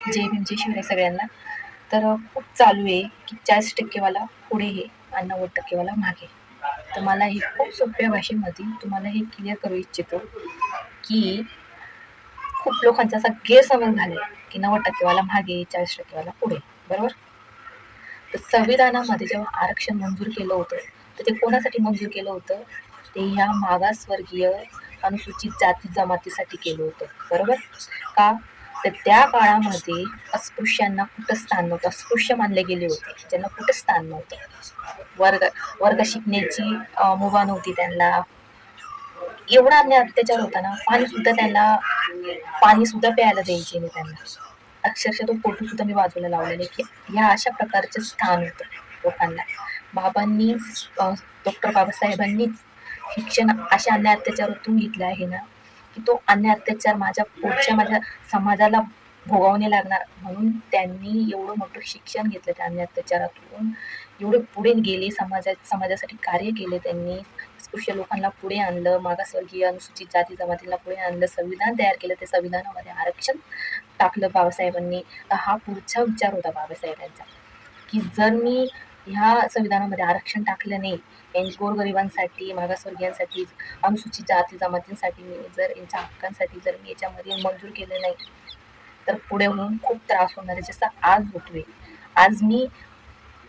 जय भीम जय म्हणजे शिवराय सगळ्यांना. तर खूप चालू आहे की चाळीस टक्केवाला पुढे हे आणि नव्वद टक्केवाला मागे. तर मला हे खूप सोप्या भाषेमध्ये तुम्हाला हे क्लिअर करू इच्छितो की खूप लोकांचा असा गैरसमज झाला की नव्वद टक्केवाला मागे चाळीस टक्केवाला पुढे. बरोबर? तर संविधानामध्ये जेव्हा आरक्षण मंजूर केलं होतं तर ते कोणासाठी मंजूर केलं होतं? ते ह्या मागासवर्गीय अनुसूचित जाती जमातीसाठी केलं होतं. बरोबर? का? तर त्या काळामध्ये अस्पृश्यांना कुठं स्थान नव्हतं. अस्पृश्य मानले गेले होते. ज्यांना कुठं स्थान नव्हतं. वर्ग वर्ग शिकण्याची मुभा नव्हती त्यांना. एवढा अन्याय अत्याचार होता ना पाणी सुद्धा त्यांना पाणी सुद्धा प्यायला द्यायचे नाही त्यांना. अक्षरशः तो फोटो सुद्धा मी बाजूला लावलेले की ह्या अशा प्रकारचे स्थान होतं लोकांना. बाबांनी डॉक्टर बाबासाहेबांनीच शिक्षण अशा अन्याय अत्याचारातून घेतलं आहे ना की तो अन्याय अत्याचार माझ्या पुढच्या माझ्या समाजाला भोगावणे लागणार. म्हणून त्यांनी एवढं मोठं शिक्षण घेतलं त्या अन्याय अत्याचारातून. एवढे पुढे गेले समाजा समाजासाठी कार्य केले त्यांनी. स्पृश्य लोकांना पुढे आणलं मागासवर्गीय अनुसूचित जाती जमातीला पुढे आणलं संविधान तयार केलं. त्या संविधानामध्ये आरक्षण टाकलं बाबासाहेबांनी. तर हा पुढचा विचार होता बाबासाहेबांचा. की जर मी ह्या संविधानामध्ये आरक्षण टाकलं नाही. यांनी गोरगरिबांसाठी मागासवर्गीयांसाठी अनुसूचित जाती जमातींसाठी मी जर यांच्या हक्कांसाठी जर मी याच्यामध्ये मंजूर केलं नाही तर पुढे होऊन खूप त्रास होणार आहे. जसं आज होतोय. आज मी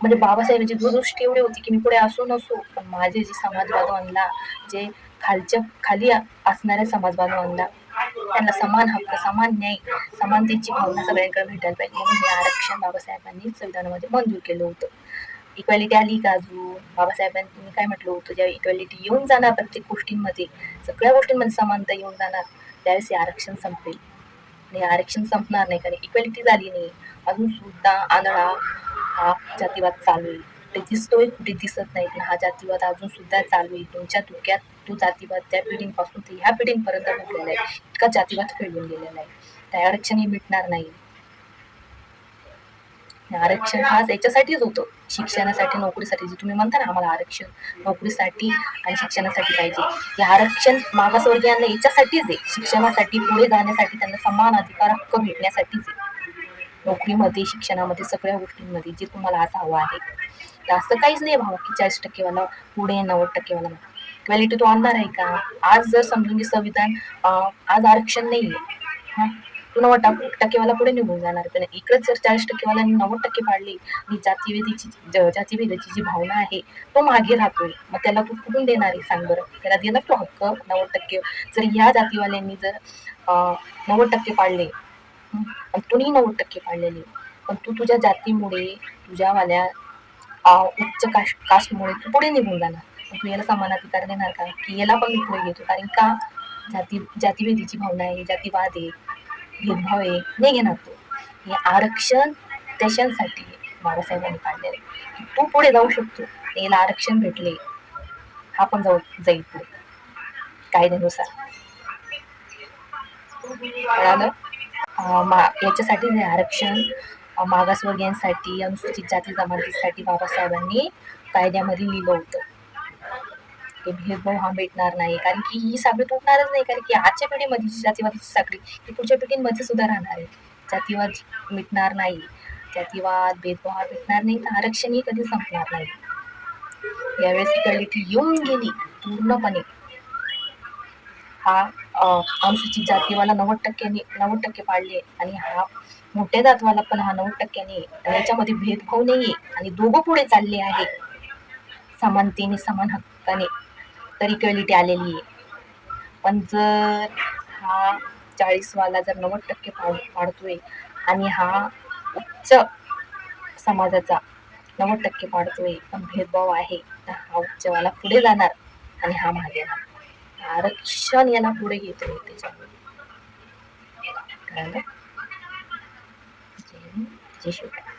म्हणजे बाबासाहेबांची दूरदृष्टी एवढी होती की मी पुढे असो नसो पण माझे जे समाजबांधवांना जे खालच्या खाली असणाऱ्या समाजबांधवांना त्यांना समान हक्क समान न्याय समानतेची भावना सगळ्यांकडे भेटायला पाहिजे. म्हणून हे आरक्षण बाबासाहेबांनी संविधानामध्ये मंजूर केलं होतं. इक्वॅलिटी आली का अजून? बाबासाहेबांनी तुम्ही काय म्हटलं होतं? ज्या इक्वॅलिटी येऊन जाणार प्रत्येक गोष्टींमध्ये सगळ्या गोष्टींमध्ये समानता येऊन जाणार त्यावेळेस हे आरक्षण संपेल. आणि हे आरक्षण संपणार नाही कारण इक्वॅलिटी झाली नाही. अजून सुद्धा आंधळा हा जातीवाद चालू आहे. ते दिसतोय कुठे दिसत नाही हा जातीवाद अजून सुद्धा चालू आहे. तुमच्या डोक्यात तो जातीवाद त्या पिढींपासून ते ह्या पिढींपर्यंत भरलेला आहे. इतका जातीवाद खेळून गेलेला आहे. त्या आरक्षण हे मिटणार नाही. आरक्षण हा याच्यासाठीच होतं. शिक्षणासाठी नोकरीसाठी जे तुम्ही म्हणता ना आम्हाला आरक्षण नोकरीसाठी आणि शिक्षणासाठी पाहिजे. हे आरक्षण मागासवर्गीयांना याच्यासाठीच आहे. शिक्षणासाठी पुढे जाण्यासाठी त्यांना समान अधिकार हक्क भेटण्यासाठीच आहे. नोकरीमध्ये शिक्षणामध्ये सगळ्या गोष्टींमध्ये जे तुम्हाला आज हवं आहे जास्त असं काहीच नाही भावा की चाळीस टक्केवाला पुढे नव्वद टक्केवाला क्वालिटी तो आणणार आहे का? आज जर समजून घे संविधान आज आरक्षण नाही आहे नव्वद टक्केवाला पुढे निघून जाणार. पण इकडेच जर चाळीस टक्केवाला नव्वद टक्के पाडली आणि जातीवेदीची ज- जातीभेदाची जी भावना आहे तो मागे राहतोय. मग त्याला तू कुठून देणार आहे सांग बरं? त्याला देणार तो हक्क नव्वद टक्के. जर ह्या जातीवाल्यांनी जर नव्वद टक्के पाडले हं, आणि तुम्ही नव्वद टक्के पाडलेले पण तू तुझ्या जातीमुळे तुझ्यावाल्या उच्च काश कास्टमुळे तू पुढे निघून जाणार. तू याला समान अधिकार देणार का? की याला पण मी पुढे घेतो. कारण का? जाती जातीभेदीची भावना आहे जातीवाद आहे. भेदभाव आहे नाही घेणार तू. हे आरक्षण देशांसाठी बाबासाहेबांनी काढलेलं आहे. तू पुढे जाऊ शकतो. याला आरक्षण भेटले. हा पण जाऊ जाईल पुढे. कायद्यानुसार. कळालं? मा याच्यासाठी हे आरक्षण मागासवर्गीयांसाठी अनुसूचित जाती जमातीसाठी बाबासाहेबांनी कायद्यामध्ये लिहिलं होतं. की भेदभाव हा भेटणार नाही? कारण की ही साखळी तुटणारच नाही कारण की आजच्या पिढीमध्ये जी जातीवादाची साखळी ही पुढच्या पिढींमध्ये सुद्धा राहणार आहे. जातीवाद मिटणार नाही. जातीवाद भेदभाव हा भेटणार नाही. तर आरक्षणही कधी संपणार नाही. यावेळेस इक्वॅलिटी येऊन गेली पूर्णपणे. हा अनुसूचित जातीवाला नव्वद टक्क्यांनी नव्वद टक्के पाडले आणि हा मोठ्या जातवाला पण हा नव्वद टक्क्याने. याच्यामध्ये भेदभाव नाहीये. आणि दोघं पुढे चालले आहे. समानतेने समान हक्काने. तर इक्वॅलिटी आलेली आहे. पण जर हा चाळीसवाला जर नव्वद टक्के पाड पाडतोय आणि हा उच्च समाजाचा नव्वद टक्के पाडतोय पण भेदभाव आहे तर हा उच्चवाला पुढे जाणार आणि हा मागे राहणार आरक्षण याला पुढे घेतोय त्याच्यामुळे. जय शिवराय.